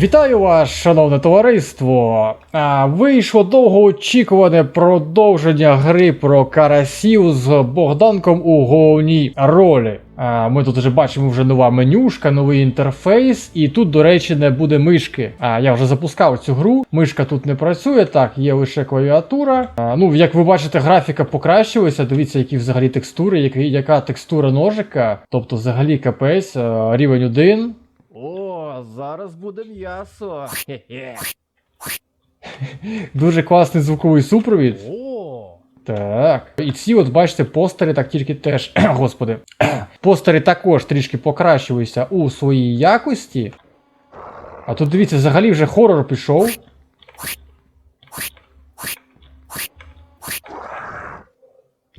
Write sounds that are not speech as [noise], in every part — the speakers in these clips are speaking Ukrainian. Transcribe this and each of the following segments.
Вітаю вас, шановне товариство! Вийшло довгоочікуване продовження гри про карасів з Богданком у головній ролі. Ми тут вже бачимо вже нова менюшка, новий інтерфейс, і тут, до речі, не буде мишки. А я вже запускав цю гру. Мишка тут не працює, так, є лише клавіатура. Ну, як ви бачите, графіка покращилася. Дивіться, які взагалі текстури, яка текстура ножика. Тобто, взагалі капець, рівень 1. О, зараз буде м'ясо. Хе-хе. [laughs] Дуже класний звуковий супровід. О, Так. І ці, от бачите, постери так тільки теж. [clears throat] Господи. [clears throat] Постери також трішки покращилися у своїй якості. А тут дивіться, взагалі вже хорор пішов.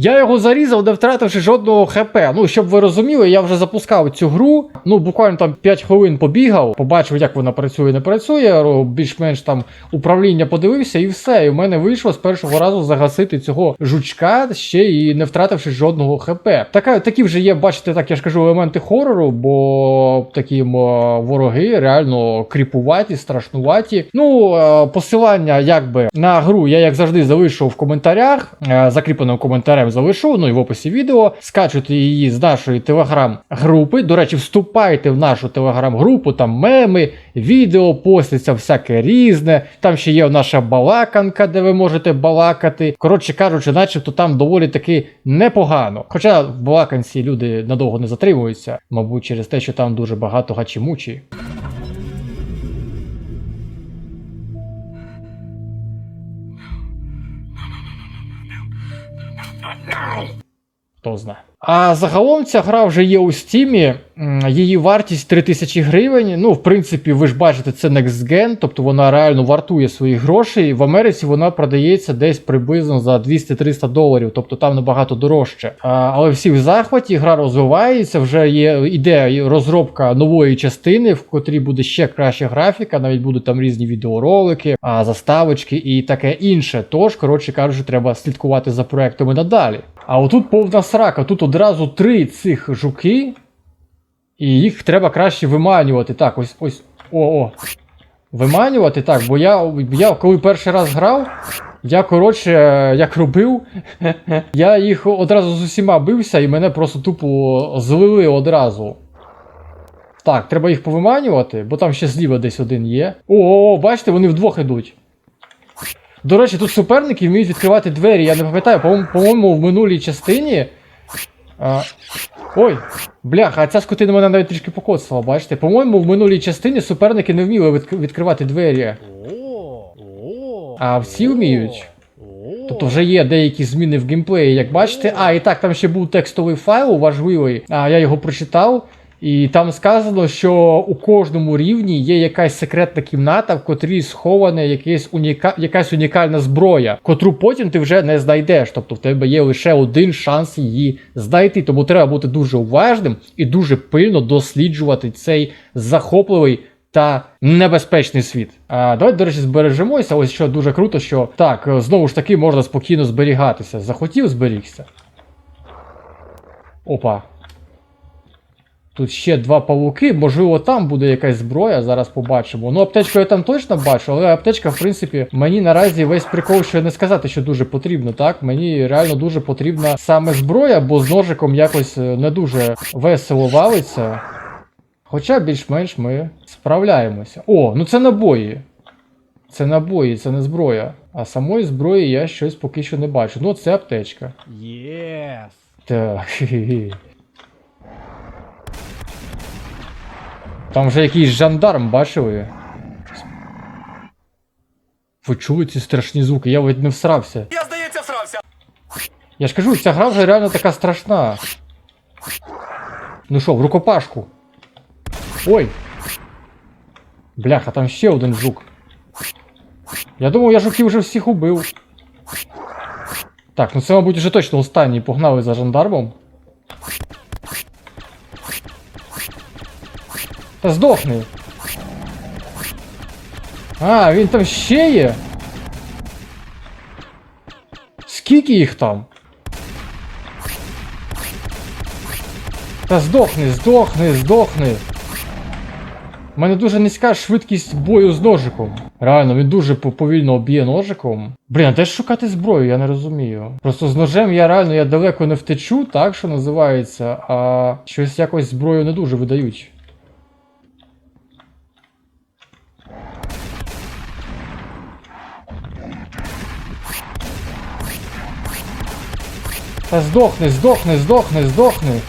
Я його зарізав, не втративши жодного хп. Ну, щоб ви розуміли, я вже запускав цю гру. Ну, буквально там 5 хвилин побігав, побачив, як вона працює, не працює. Більш-менш там управління подивився, і все. І в мене вийшло з першого разу загасити цього жучка, ще і не втративши жодного хп. Така, такі вже є, бачите, так я ж кажу, елементи хорору, бо такі вороги реально кріпуваті, страшнуваті. Ну, е, посилання якби на гру я як завжди залишу в коментарях. е, Закріпленим коментарем залишу, ну і в описі відео. Скачуйте її з нашої телеграм-групи. До речі, вступайте в нашу телеграм-групу, там меми, відео поститься, всяке різне. Там ще є наша балаканка, де ви можете балакати. Коротше кажучи, начебто там доволі таки непогано. Хоча в балаканці люди надовго не затримуються, мабуть, через те, що там дуже багато гачі-мучі. Хто знає. А загалом ця гра вже є у стімі. Її вартість 3000 гривень. Ну, в принципі, ви ж бачите, це Next Gen, тобто вона реально вартує своїх грошей. В Америці вона продається десь приблизно за 200-300 доларів, тобто там набагато дорожче. А, але всі в захваті, гра розвивається, вже є іде розробка нової частини, в котрій буде ще краща графіка, навіть будуть там різні відеоролики, заставочки і таке інше. Тож, коротше кажучи, треба слідкувати за проектами надалі. А отут повна срака, тут одразу три цих жуки, і їх треба краще виманювати. Так, ось ось. О, о. Виманювати, так, бо я, я коли перший раз грав, я коротше, як робив, [laughs] я їх одразу з усіма бився і мене просто тупо злили одразу. Так, треба їх повиманювати, бо там ще зліва десь один є. О, о, о, бачите, вони вдвох ідуть. До речі, тут суперники вміють відкривати двері. Я не пам'ятаю, по-моєму, в минулій частині. А... Ой, бляха, а ця скотина мене навіть трішки покоцала, бачите? По-моєму, в минулій частині суперники не вміли відкривати двері. А всі вміють? О. Тобто вже є деякі зміни в геймплеї, як бачите. А, і так, там ще був текстовий файл важливий. А я його прочитав. І там сказано, що у кожному рівні є якась секретна кімната, в котрій схована якась, уніка... якась унікальна зброя, котру потім ти вже не знайдеш. Тобто в тебе є лише один шанс її знайти. Тому треба бути дуже уважним і дуже пильно досліджувати цей захопливий та небезпечний світ. А, давайте, до речі, збережемося. Ось що дуже круто, що так, е, знову ж таки можна спокійно зберігатися. Захотів, зберігся. Опа. Тут ще два павуки, можливо, там буде якась зброя, зараз побачимо. Ну, аптечку я там точно бачу, але аптечка, в принципі, мені наразі весь прикол, що не сказати, що дуже потрібно, так? Мені реально дуже потрібна саме зброя, бо з ножиком якось е, не дуже весело валиться. Хоча більш-менш ми справляємося. О, ну це набої. Це набої, це не зброя. А самої зброї я щось поки що не бачу. Ну, це аптечка. Єс. Так. Там вже якийсь жандарм, бачили? Ви чули ці страшні звуки? Я ледь не всрався. Я, здається, всрався. Я ж кажу, ця гра вже реально така страшна. Ну що, в рукопашку. Ой. Бляха, там ще один жук. Я думав, я жуків вже всіх убив. Так, ну це, мабуть, вже точно останній погнали за жандармом. Та здохни. А, він там ще є. Скільки їх там? Та здохни, здохни, здохни. У мене дуже низька швидкість бою з ножиком. Реально, він дуже по- повільно б'є ножиком. Блін, а де ж шукати зброю, я не розумію. Просто з ножем я реально я далеко не втечу, так що називається, а щось якось зброю не дуже видають. Та здохни, здохни, здохни, здохни.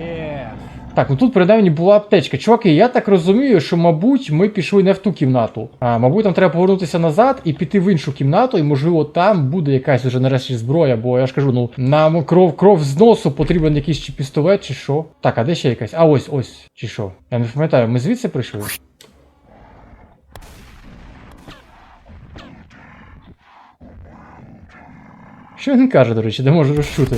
Єс. Так, ну тут принаймні була аптечка. Чуваки, я так розумію, що, мабуть, ми пішли не в ту кімнату. А, мабуть, нам треба повернутися назад і піти в іншу кімнату, і можливо там буде якась уже нарешті зброя, бо я ж кажу, ну нам кров, кров з носу потрібен якийсь чи пістолет, чи що. Так, а де ще якась? А ось, ось, чи що? Я не пам'ятаю, ми звідси прийшли? Що він каже, до речі, де може розчути?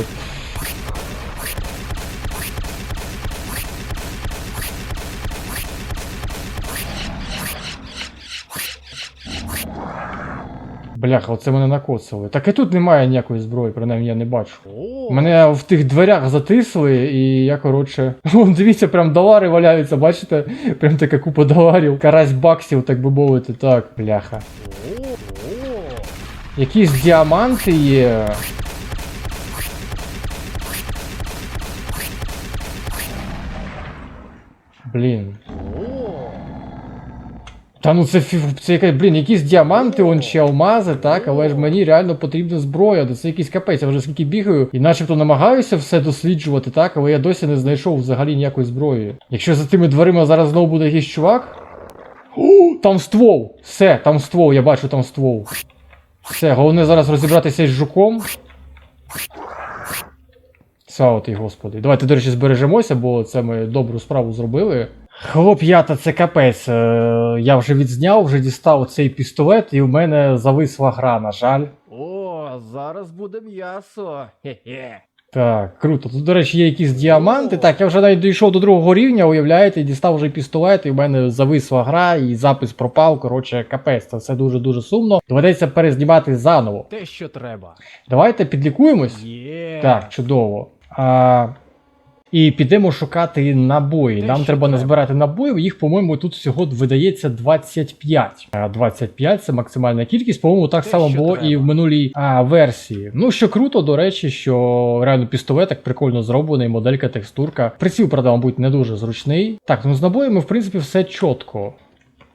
Бляха, оце мене накоцали. Так і тут немає ніякої зброї, принаймні я не бачу. Мене в тих дверях затисли, і я, коротше. [laughs] Вон, дивіться, прям долари валяються, бачите? Прям така купа доларів. Карась баксів, так би мовити. Так, бляха. Якісь діаманти є. Блін. Та ну це це якась, блін, якісь діаманти, он чи алмази, так, але ж мені реально потрібна зброя, це якийсь капець, я вже скільки бігаю, і начебто намагаюся все досліджувати, так, але я досі не знайшов взагалі ніякої зброї. Якщо за тими дверима зараз знову буде якийсь чувак. О, там ствол! Все, там ствол, я бачу там ствол. Все, головне зараз розібратися з жуком. Слава господи. Давайте, до речі, збережемося, бо це ми добру справу зробили. Хлоп'ята, це капець. Е, Я вже відзняв, вже дістав цей пістолет, і в мене зависла гра, на жаль. О, зараз буде м'ясо. Хе-хе. Так, круто. Тут, до речі, є якісь діаманти. Так, я вже навіть дійшов до другого рівня, уявляєте, дістав вже пістолет, і в мене зависла гра, і запис пропав. Коротше, капець, це все дуже-дуже сумно. Доведеться перезнімати заново. Те, що треба. Давайте підлікуємось. Є. Так, чудово. А, і підемо шукати набої. Нам що треба назбирати набоїв. Їх, по-моєму, тут всього видається 25. А, 25 це максимальна кількість. По-моєму, так Те, само було треба. і в минулій а, версії. Ну, що круто, до речі, що реально пістолет так прикольно зроблений, моделька, текстурка. Приціл, правда, мабуть, не дуже зручний. Так, ну з набоями, в принципі, все чітко.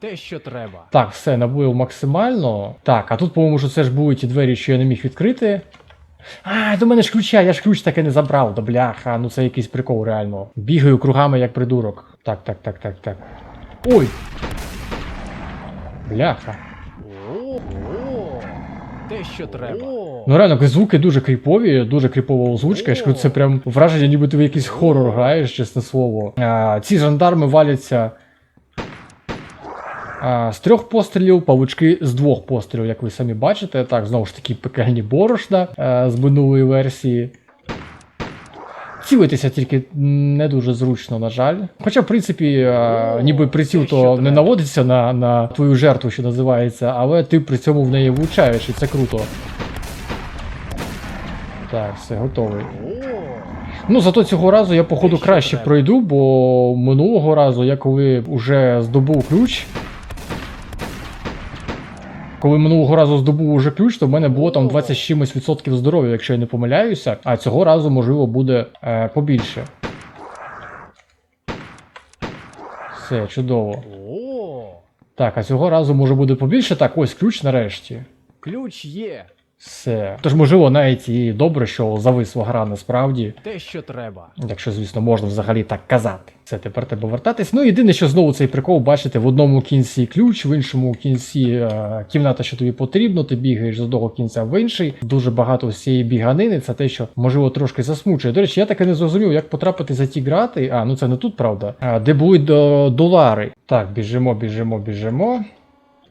Те, що треба. Так, все, набоїв максимально. Так, а тут, по-моєму, що це ж були ті двері, що я не міг відкрити. А, до мене ж ключа, я ж ключ таки не забрав, да бляха, ну це якийсь прикол, реально. Бігаю кругами як придурок. Так, так, так, так, так. Ой! Бляха. Те, що треба. Ну реально, звуки дуже кріпові, дуже кріпова озвучка. Я ж кажу, це прям враження, ніби ти в якийсь хорор граєш, чесне слово. А, ці жандарми валяться. З трьох пострілів, павучки з двох пострілів, як ви самі бачите. Так, знову ж таки, пекельні борошна з минулої версії. Цілитися тільки не дуже зручно, на жаль. Хоча, в принципі, а, ніби приціл то не наводиться на, на твою жертву, що називається, але ти при цьому в неї влучаєш, і це круто. Так, все, готовий. Ну, зато цього разу я, походу, краще пройду, бо минулого разу я коли вже здобув ключ. Коли минулого разу здобув уже ключ, то в мене було там О. 20 чимось відсотків здоров'я, якщо я не помиляюся, а цього разу, можливо, буде е, побільше. Все, чудово. Так, а цього разу може буде побільше. Так, ось ключ нарешті. Ключ є. Все. Тож, можливо, навіть і добре, що зависла гра насправді. Те, що треба. Якщо, звісно, можна взагалі так казати. Це тепер треба вертатись. Ну, єдине, що знову цей прикол, бачите, в одному кінці ключ, в іншому кінці е, кімната, що тобі потрібно, ти бігаєш з одного кінця в інший. Дуже багато з цієї біганини. Це те, що можливо трошки засмучує. До речі, я так і не зрозумів, як потрапити за ті грати. А, ну це не тут, правда. А, де були до долари. Так, біжимо, біжимо, біжимо.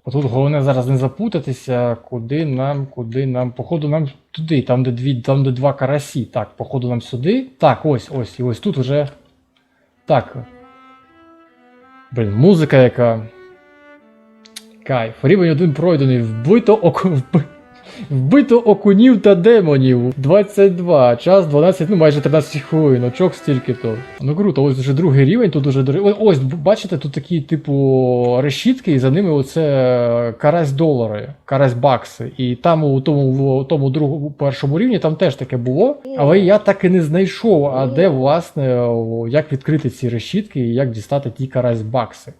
Отут головне зараз не запутатися, куди нам, куди нам. Походу, нам туди, там, де дві, там, де два карасі. Так, походу нам сюди. Так, ось, ось, і ось тут вже. Так. Блін, музика яка. Кайф. Рівень один пройдений. Вбито око. Вби... Вбито окунів та демонів. 22. Час 12, ну майже 13 хвилин. Очок стільки то. Ну круто, ось вже другий рівень, тут уже дори- О, Ось, бачите, тут такі, типу, решітки, і за ними оце карась долари, карась бакси. І там у тому, в тому другому першому рівні там теж таке було. Але я так і не знайшов, а де, власне, як відкрити ці решітки і як дістати ті карась бакси.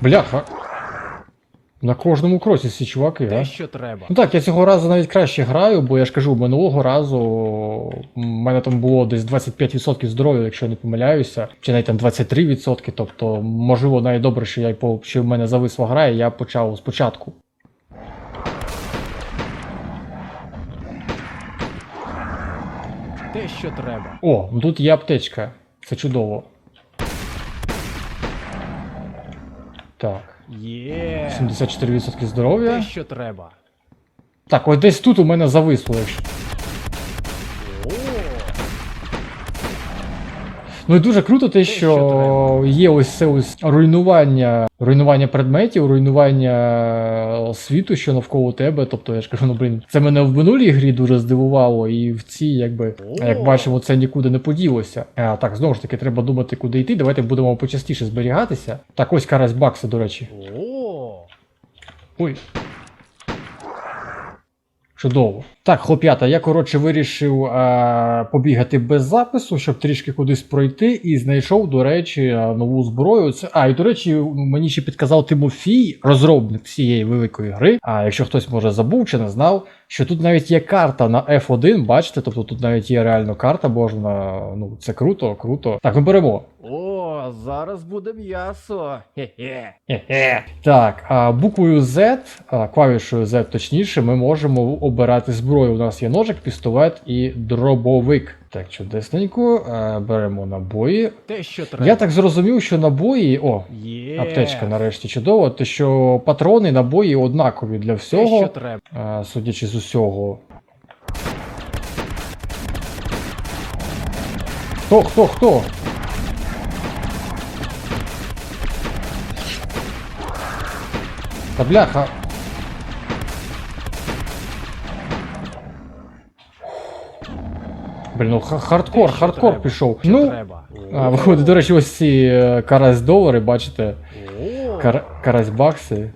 Бляха. На кожному кроці ці чуваки, Те, а? що треба. Ну так, я цього разу навіть краще граю, бо я ж кажу, минулого разу в мене там було десь 25% здоров'я, якщо я не помиляюся, чи навіть там 23%, тобто, можливо, навіть добре, що я по- що в мене зависла гра, і я почав спочатку. Те, що треба. О, тут є аптечка. Це чудово. Так, Є. 74% здоров'я. Те, що треба. Так, ось десь тут у мене зависло. якщо- О, Ну і дуже круто те, що є ось це ось руйнування, руйнування предметів, руйнування е, світу, що навколо тебе. Тобто, я ж кажу, ну блін, це мене в минулій грі дуже здивувало, і в цій, якби, як бачимо, це нікуди не поділося. А, так, знову ж таки, треба думати, куди йти. Давайте будемо почастіше зберігатися. Так, ось карась бакси, до речі. Ой. Чудово. Так, хлоп'ята, я коротше вирішив е, побігати без запису, щоб трішки кудись пройти, і знайшов, до речі, е, нову зброю. Це, а, і до речі, мені ще підказав Тимофій, розробник всієї великої гри. А якщо хтось може забув чи не знав, що тут навіть є карта на F1, бачите, тобто тут навіть є реально карта, можна. Ну, це круто, круто. Так, ми беремо. О, зараз буде м'ясо. Хе-хе. Хе-хе. Так, а буквою Z, а, клавішою Z точніше, ми можемо обирати зброю. У нас є ножик, пістолет і дробовик. Так, чудесненько, а, беремо набої. Те, що треба. Я так зрозумів, що набої. О, Є. аптечка нарешті чудово, те, що патрони, набої однакові для Те, всього, що треба. а, судячи з усього. Хто, хто, хто? Та бляха. Блін, ну хардкор, хардкор пішов. Ну, а, виходить, до речі, ось ці е, карась долари, бачите, кар, карась бакси.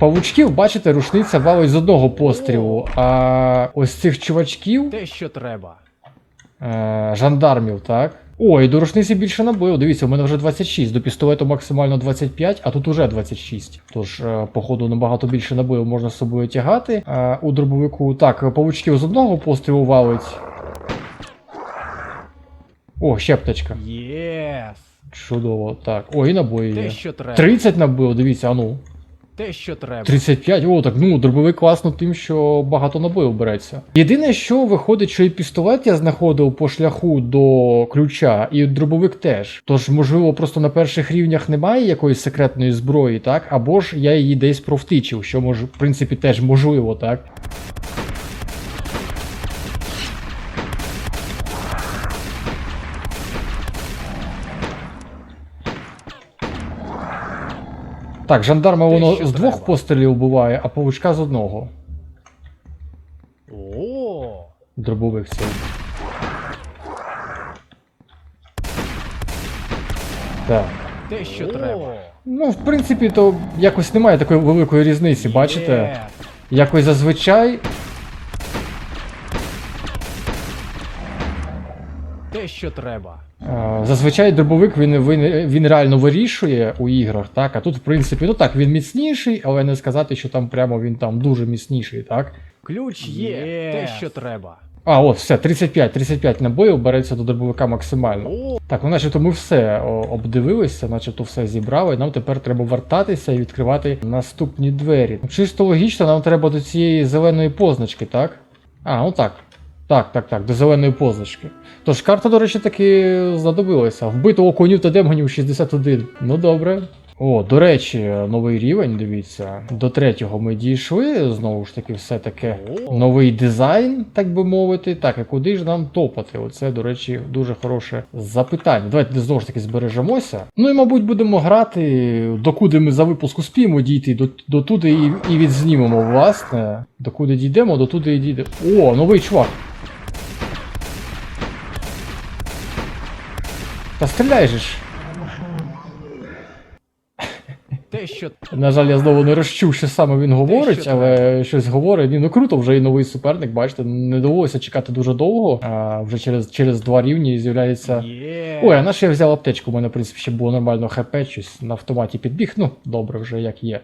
Павучків, бачите, рушниця валить з одного пострілу, а ось цих чувачків, Те, що треба. е, жандармів, так? Ой, до рушниці більше набив. Дивіться, у мене вже 26, до пістолету максимально 25, а тут уже 26. Тож, е, походу, набагато більше набив можна з собою тягати. Е, у дробовику. Так, павучків з одного пострілу валить. О, ще аптечка. Єс. Чудово. Так. О, і набої є. що треба. 30 набив, дивіться, а ну. Те, що треба. 35, о, так ну, дробовик класно тим, що багато набоїв береться. Єдине, що виходить, що і пістолет я знаходив по шляху до ключа, і дробовик теж. Тож, можливо, просто на перших рівнях немає якоїсь секретної зброї, так? Або ж я її десь провтичив, що може, в принципі, теж можливо, так? Так, жандарма Те, воно що з двох треба. пострілів буває, а павучка з одного. О. Дробовик цей. Так. Те, що треба. Ну, в принципі, то якось немає такої великої різниці, бачите? Є. Якось зазвичай. Те, що треба. Е, Зазвичай дробовик він, він, він реально вирішує у іграх, так? А тут, в принципі, ну так, він міцніший, але не сказати, що там прямо він там дуже міцніший, так? Ключ є. Те, що треба. А, от, все, 35, 35 набоїв береться до дробовика максимально. О. Так, ну начебто ми все обдивилися, начебто все зібрали. Нам тепер треба вертатися і відкривати наступні двері. Чисто логічно, нам треба до цієї зеленої позначки, так? А, ну так. Так, так, так, до зеленої позначки. Тож карта, до речі, таки знадобилася. Вбито окунів та демонів 61. Ну добре. О, до речі, новий рівень, дивіться. До третього ми дійшли. Знову ж таки, все таке новий дизайн, так би мовити. Так, а куди ж нам топати? Оце, до речі, дуже хороше запитання. Давайте знову ж таки збережемося. Ну і, мабуть, будемо грати, докуди ми за випуск успіємо дійти, до, дотуди і, і відзнімемо, власне. Докуди дійдемо, дотуди і дійдемо. О, новий чувак. Та стріляй же ж. Те, що На жаль, я знову не розчув, що саме він говорить, що але щось говорить. Ні, ну круто, вже і новий суперник, бачите, не довелося чекати дуже довго. А вже через, через два рівні з'являється. є. Ой, а на що я взяв аптечку? У мене, в принципі, ще було нормально хп, щось на автоматі підбіг. Ну, добре, вже як є.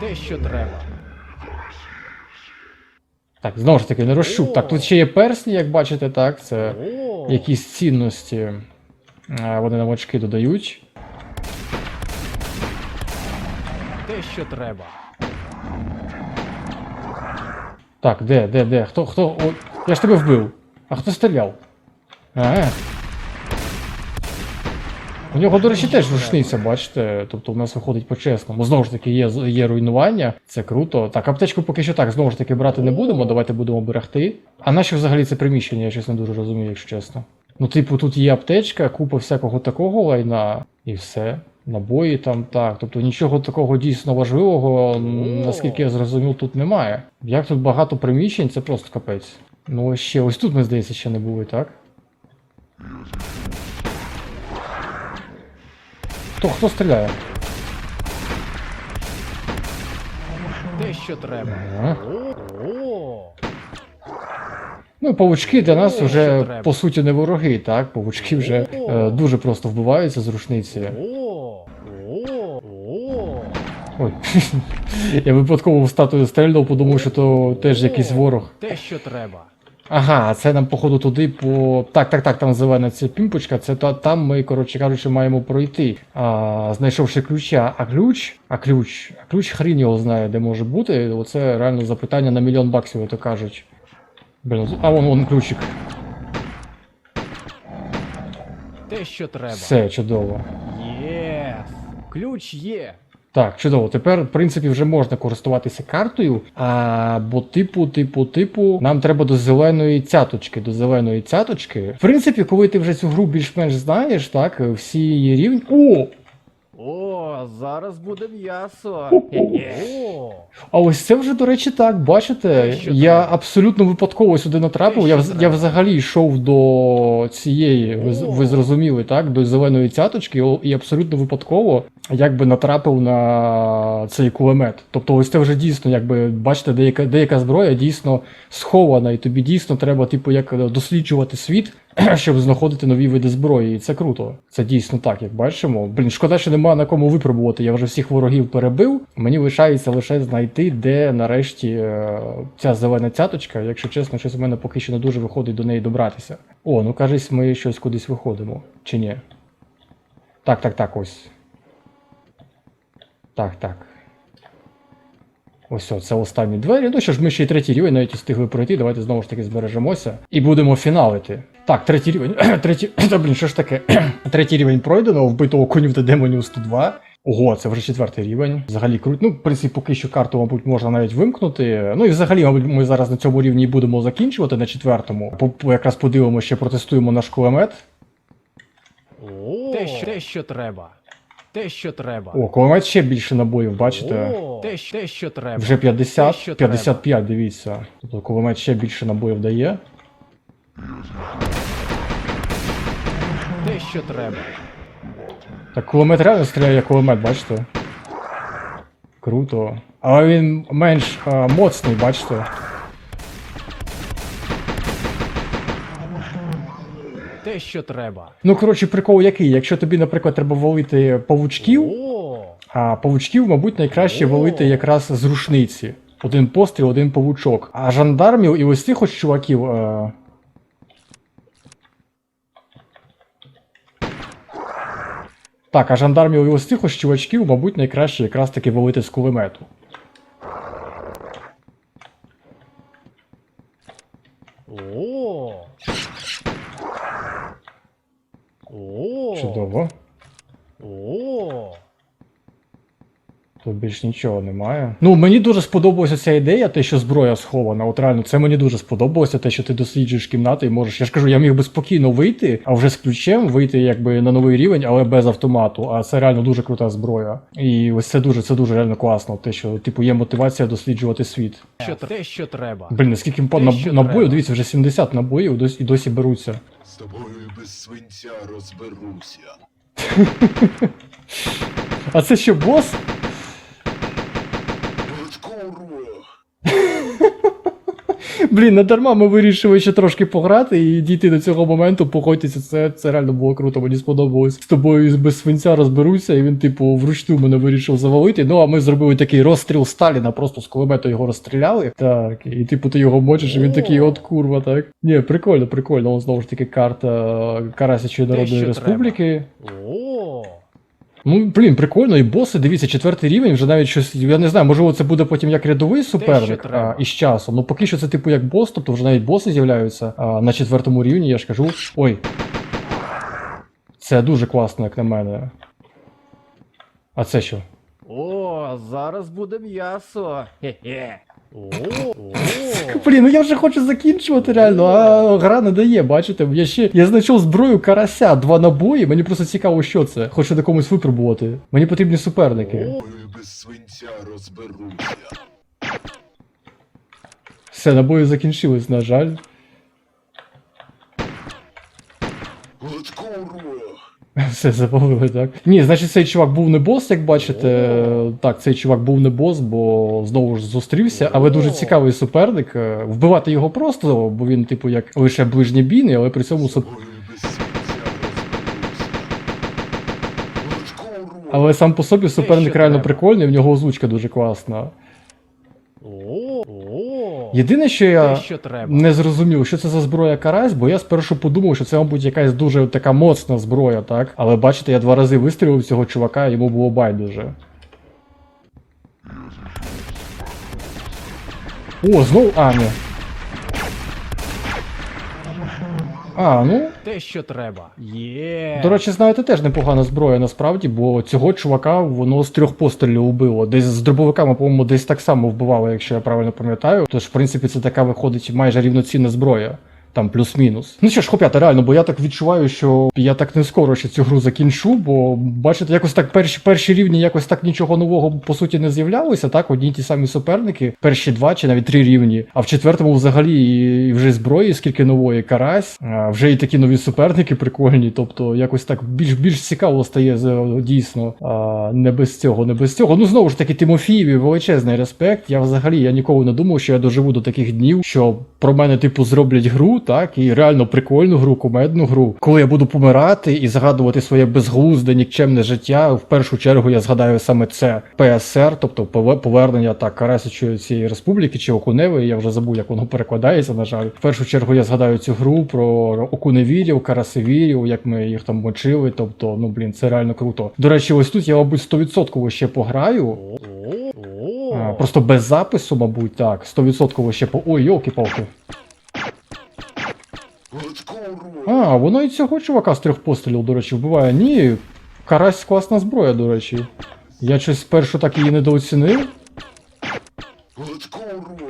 Те, що треба. Так, знову ж таки, не розшук. Так, тут ще є персні, як бачите, так, це якісь цінності. а, Вони нам очки додають. те, що треба. Так, де, де, де? Хто, хто? О, я ж тебе вбив. А хто стріляв? А. У нього, до речі, теж рушниця, бачите. Тобто у нас виходить по-чесному. Знову ж таки, є, є руйнування, це круто. Так, аптечку поки що так, знову ж таки, брати не будемо, давайте будемо берегти. А нащо взагалі це приміщення, я щось не дуже розумію, якщо чесно. Ну, типу, тут є аптечка, купа всякого такого лайна, і все. Набої там так. Тобто нічого такого дійсно важливого, наскільки я зрозумів, тут немає. Як тут багато приміщень, це просто капець. Ну ще, ось тут ми, здається, ще не були, так? Хто, хто стріляє? Те, що треба. Ага. Ну, павучки для нас вже по суті не вороги, так? Павучки вже е, дуже просто вбиваються з рушниці. Ой, [laughs] я випадково в статую стрельнув, подумав, що то теж якийсь ворог. Те, що треба. Ага, це нам, походу, туди по. Так, так, так, там зелена ця пімпочка, це та, там ми, коротше кажучи, маємо пройти. А, знайшовши ключа, а ключ, а ключ, а ключ хрін його знає, де може бути. Оце реально запитання на мільйон баксів, то кажуть. Блін, а вон вон ключик. Те, що треба. Все, чудово. Єс. Ключ є. Так, чудово. Тепер, в принципі, вже можна користуватися картою. А, бо, типу, типу, типу, нам треба до зеленої цяточки. До зеленої цяточки. В принципі, коли ти вже цю гру більш-менш знаєш, так, всі її рівні. О! О, зараз буде м'ясо. О, А ось це вже, до речі, так, бачите, Що я треба? абсолютно випадково сюди натрапив. Я, Що вз- я треба? взагалі йшов до цієї, ви, з- ви О. зрозуміли, так, до зеленої цяточки, о- і абсолютно випадково якби натрапив на цей кулемет. Тобто, ось це вже дійсно, якби бачите, деяка, деяка зброя дійсно схована, і тобі дійсно треба, типу, як досліджувати світ. [clears throat] Щоб знаходити нові види зброї, і це круто. Це дійсно так, як бачимо. Блін, шкода, що немає на кому випробувати. Я вже всіх ворогів перебив. Мені лишається лише знайти, де нарешті е, ця зелена цяточка. Якщо чесно, щось у мене поки що не дуже виходить до неї добратися. О, ну кажись, ми щось кудись виходимо. Чи ні? Так, так, так, ось. Так, так. Ось о, це останні двері. Ну що ж, ми ще й третій рівень навіть встигли пройти. Давайте знову ж таки збережемося і будемо фіналити. Так, третій рівень. [clears throat] третій. [clears throat] Та блін, що ж таке? [clears throat] третій рівень пройдено, вбитого конів та демонів 102. Ого, це вже четвертий рівень. Взагалі круто. Ну, в принципі, поки що карту, мабуть, можна навіть вимкнути. Ну і взагалі, мабуть, ми зараз на цьому рівні будемо закінчувати на четвертому. По- по- Якраз подивимося, ще протестуємо наш кулемет. О, те, що, те, що треба. Те, що треба. О, кулемет ще більше набоїв, бачите? О, те, що- те, що треба. Вже 50, Те, що треба. 55, дивіться. Тобто кулемет ще більше набоїв дає. Те, що треба. Так кулемет реально стріляє як кулемет, бачите? Круто. Але він менш а, моцний, бачите? Те, що треба. Ну, коротше, прикол який? Якщо тобі, наприклад, треба валити павучків, а павучків, мабуть, найкраще валити якраз з рушниці. Один постріл, один павучок. А жандармів і ось цих ось чуваків. Е... Так, а жандармів і ось цих ось чувачків, мабуть, найкраще якраз таки валити з кулемету. о. О. Чудово. О. Тут більш нічого немає. Ну, мені дуже сподобалася ця ідея, те, що зброя схована. От реально, це мені дуже сподобалося, те, що ти досліджуєш кімнати і можеш. Я ж кажу, я міг би спокійно вийти, а вже з ключем вийти якби на новий рівень, але без автомату. А це реально дуже крута зброя. І ось це дуже, це дуже реально класно. Те, що типу є мотивація досліджувати світ. Що те, що треба. Блін, наскільки Те, наб... що дивіться, вже 70 набоїв досі, і досі беруться. З тобою без свинця розберуся. [laughs] А це що, бос? От курва! Блін, не дарма ми вирішили ще трошки пограти і дійти до цього моменту, походьтеся, це, це реально було круто, мені сподобалось. З тобою без свинця розберуся, і він, типу, вручну мене вирішив завалити. Ну, а ми зробили такий розстріл Сталіна, просто з кулемета його розстріляли. Так, і типу ти його мочиш, і він такий, от курва, так. Ні, прикольно, прикольно. Вон знову ж таки карта Карасячої Народної Республіки. О. Ну, блін, прикольно, і боси, дивіться, четвертий рівень, вже навіть щось, я не знаю, можливо, це буде потім як рядовий суперник а, із часом. Ну, поки що це типу як бос, тобто вже навіть боси з'являються а, на четвертому рівні, я ж кажу. Ой. Це дуже класно, як на мене. А це що? О, зараз буде м'ясо. Хе-хе. Блін, ну я вже хочу закінчувати реально, а гра не дає, бачите? Я ще я знайшов зброю карася, два набої. Мені просто цікаво, що це. Хочу на комусь випробувати. Мені потрібні суперники. О. Без свинця розберуся. Все, набої закінчились, на жаль. От курва! [laughs] Все запалили, так. Ні, значить, цей чувак був не бос, як бачите. Так, цей чувак був не бос, бо знову ж зустрівся, але дуже цікавий суперник. Е, Вбивати його просто, бо він, типу, як лише ближній бійний, але при цьому суп... Але сам по собі суперник реально прикольний, в нього озвучка дуже класна. Єдине, що я Те, що треба. не зрозумів, що це за зброя карась, бо я спершу подумав, що це, мабуть, якась дуже така моцна зброя, так? Але бачите, я два рази вистрілив цього чувака, йому було байдуже. О, знову. А, ні. А, ну. Те, що треба. Є. До речі, знаєте, теж непогана зброя насправді, бо цього чувака воно з трьох пострілів убило. Десь з дробовиками, по-моєму, десь так само вбивало, якщо я правильно пам'ятаю. Тож, в принципі, це така виходить майже рівноцінна зброя. Там плюс-мінус. Ну що ж, хлоп'ята, реально, бо я так відчуваю, що я так не скоро ще цю гру закінчу, бо бачите, якось так перші перші рівні, якось так нічого нового по суті не з'являлося. Так, одні ті самі суперники, перші два чи навіть три рівні. А в четвертому взагалі і вже зброї, скільки нової, карась, а, вже і такі нові суперники прикольні. Тобто, якось так більш більш цікаво стає дійсно. А, не без цього, не без цього. Ну знову ж таки, Тимофієві величезний респект. Я взагалі я ніколи не думав, що я доживу до таких днів, що про мене, типу, зроблять гру, так, і реально прикольну гру, кумедну гру. Коли я буду помирати і згадувати своє безглузде, нікчемне життя, в першу чергу я згадаю саме це ПСР, тобто повернення так Карасячої цієї республіки чи Окуневої, я вже забув, як воно перекладається, на жаль. В першу чергу я згадаю цю гру про окуневірів, карасевірів, як ми їх там мочили. Тобто, ну блін, це реально круто. До речі, ось тут я, мабуть, 100% ще пограю. Просто без запису, мабуть, так. 100% ще по. Ой, йолки-палки. А, воно і цього чувака з трьох пострілів, до речі, вбиває. Ні, карась класна зброя, до речі. Я щось спершу так її недооцінив.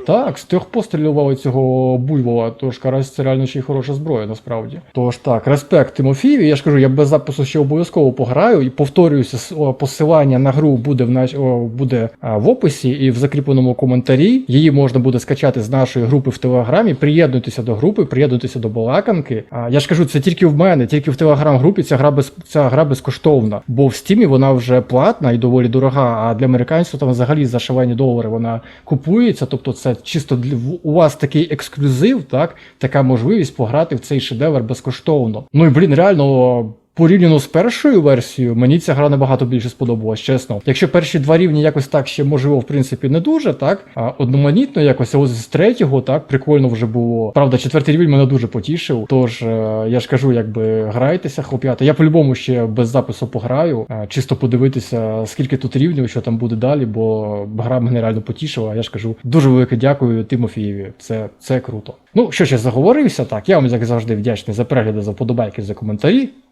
Так, з трьох пострілів валить цього буйвола, тож карась це реально ще й хороша зброя, насправді. Тож так, респект Тимофієві. Я ж кажу, я без запису ще обов'язково пограю і повторююся, посилання на гру буде в наш буде в описі і в закріпленому коментарі. Її можна буде скачати з нашої групи в Телеграмі. Приєднуйтеся до групи, приєднуйтеся до балаканки. А, я ж кажу, це тільки в мене, тільки в телеграм-групі ця гра без ця гра безкоштовна. Бо в стімі вона вже платна і доволі дорога. А для американців там взагалі за шалені долари вона купується. Тобто, це чисто для у вас такий ексклюзив, так така можливість пограти в цей шедевр безкоштовно. Ну і блін, реально. Порівняно з першою версією, мені ця гра набагато більше сподобалась, чесно. Якщо перші два рівні якось так ще можливо, в принципі, не дуже, так а одноманітно якось, а ось з третього, так прикольно вже було. Правда, четвертий рівень мене дуже потішив. Тож е, я ж кажу, якби грайтеся, хлоп'ята. Я по-любому ще без запису пограю, е, чисто подивитися, скільки тут рівнів, що там буде далі, бо гра мене реально потішила. Я ж кажу, дуже велике дякую Тимофієві. Це, це круто. Ну що я заговорився, так. Я вам як завжди вдячний за перегляди, за вподобайки, за коментарі.